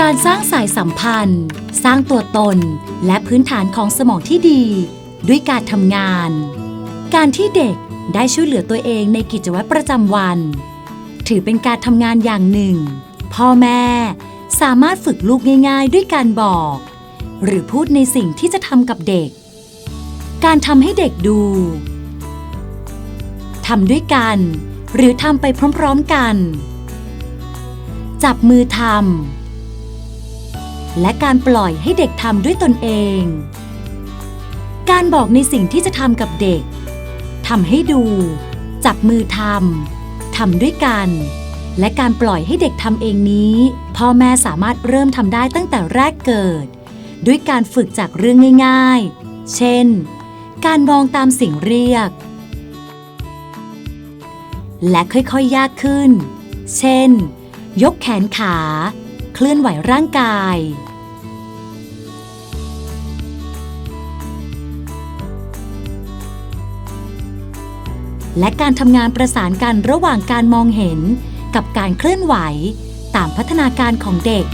การสร้างสายสัมพันธ์ สร้างตัวตน และพื้นฐานของสมองที่ดี ด้วยการทำงาน การที่เด็กได้ช่วยเหลือตัวเองในกิจวัตรประจำวัน ถือเป็นการทำงานอย่างหนึ่ง พ่อแม่สามารถฝึกลูกง่ายๆ ด้วยการบอก หรือพูดในสิ่งที่จะทำกับเด็ก การทำให้เด็กดูทำด้วยกัน หรือทำไปพร้อมๆกัน จับมือทำ และการปล่อยให้เด็กทำด้วยตนเอง การบอกในสิ่งที่จะทำกับเด็กทำให้ดู จับมือทำทำด้วยกัน และการปล่อยให้เด็กทำเองนี้ พ่อแม่สามารถเริ่มทำได้ตั้งแต่แรกเกิด ด้วยการฝึกจากเรื่องง่าย ๆ เช่น การมองตามสิ่งเรียก และค่อยๆยากขึ้น เช่น ยกแขนขา เคลื่อนไหวร่างกาย และการทำงานประสานกันระหว่างการมองเห็นกับการเคลื่อนไหวตามพัฒนาการของเด็ก